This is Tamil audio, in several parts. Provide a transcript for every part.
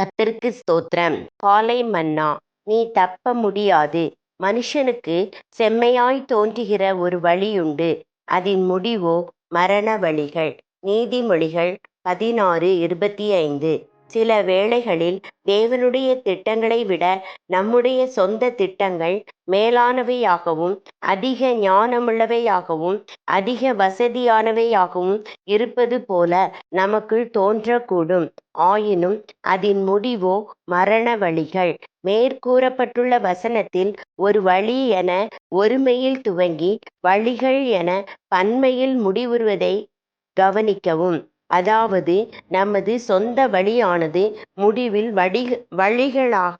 கத்திற்கு ஸ்தோத்திரம். காலை மன்னா நீ தப்ப முடியாது. மனுஷனுக்கு செம்மையாய் தோன்றுகிற ஒரு வழியுண்டு. அதன் முடிவோ மரண வழிகள். நீதிமொழிகள் பதினாறு இருபத்தி ஐந்து. சில வேளைகளில் தேவனுடைய திட்டங்களை விட நம்முடைய சொந்த திட்டங்கள் மேலானவையாகவும் அதிக ஞானமுள்ளவையாகவும் அதிக வசதியானவையாகவும் இருப்பது போல நமக்குள் தோன்றக்கூடும். ஆயினும் அதன் முடிவோ மரண வழிகள். மேற்கூறப்பட்டுள்ள வசனத்தில் ஒரு வழி என ஒருமையில் துவங்கி வழிகள் என பன்மையில் முடிவுறுவதை கவனிக்கவும். அதாவது நமது சொந்த வழியானது முடிவில் வடி வழிகளாக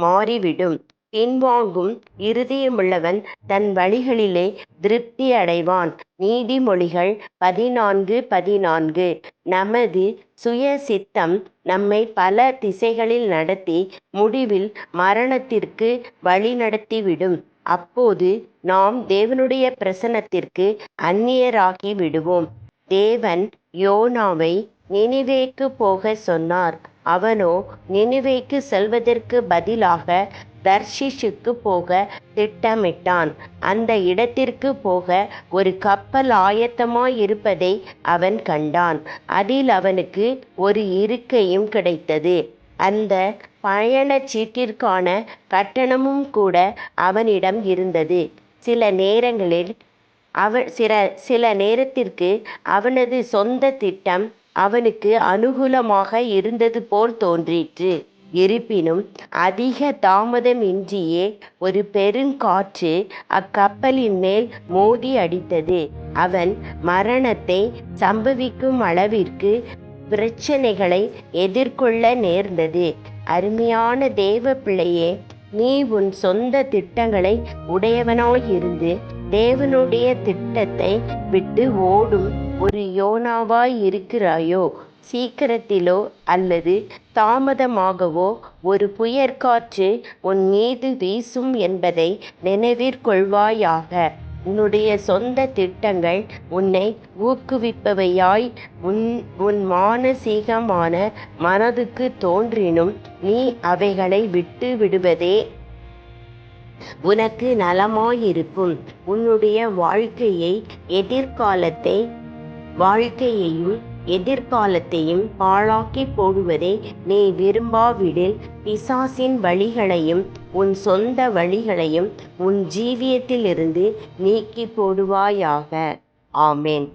மாறிவிடும். பின்வாங்கும் இருதயமுள்ளவன் தன் வழிகளிலே திருப்தி அடைவான். நீதிமொழிகள் பதினான்கு பதினான்கு. நமது சுய சித்தம் நம்மை பல திசைகளில் நடத்தி முடிவில் மரணத்திற்கு வழிநடத்திவிடும். அப்போது நாம் தேவனுடைய பிரசன்னத்திற்கு அந்நியராகி விடுவோம் தேவன் யோனாவை நினிவேக்கு போக சொன்னார். அவனோ நினிவேக்கு செல்வதற்கு பதிலாக தர்ஷிஷுக்கு போக திட்டமிட்டான். அந்த இடத்திற்கு போக ஒரு கப்பல் ஆயத்தமாயிருப்பதை அவன் கண்டான். அதில் அவனுக்கு ஒரு இருக்கையும் கிடைத்தது. அந்த பயணச் சீட்டிற்கான கட்டணமும் கூட அவனிடம் இருந்தது. சில நேரங்களில் அவன் சில சில நேரத்திற்கு அவனது சொந்த திட்டம் அவனுக்கு அனுகூலமாக இருந்தது போல் தோன்றிற்று. இருப்பினும் அதிக தாமதமின்றியே ஒரு பெருங்காற்று அக்கப்பலின் மேல் மோதி அடித்தது. அவன் மரணத்தை சம்பவிக்கும் அளவிற்கு பிரச்சனைகளை எதிர்கொள்ள நேர்ந்தது. அருமையான தேவ பிள்ளையே நீ உன் சொந்த திட்டங்களை உடையவனாயிருந்து தேவனுடைய திட்டத்தை விட்டு ஓடும் ஒரு யோனாவாய் இருக்கிறாயோ? சீக்கிரத்திலோ அல்லது தாமதமாகவோ? ஒரு புயற்காற்று உன் மீது வீசும் என்பதை நினைவிற்கொள்வாயாக உன்னுடைய சொந்த திட்டங்கள் உன்னை ஊக்குவிப்பவையாய் உன் உன் மானசீகமான மனதுக்கு தோன்றினும் நீ அவைகளை விட்டு விடுவதே உனக்கு நலமாயிருக்கும். உன்னுடைய வாழ்க்கையை எதிர்காலத்தை வாழ்க்கையையும் எதிர்காலத்தையும் பாழாக்கி போடுவதை நீ விரும்பாவிடில் பிசாசின் வழிகளையும் உன் சொந்த வழிகளையும் உன் ஜீவியத்திலிருந்து நீக்கி போடுவாயாக. ஆமேன்.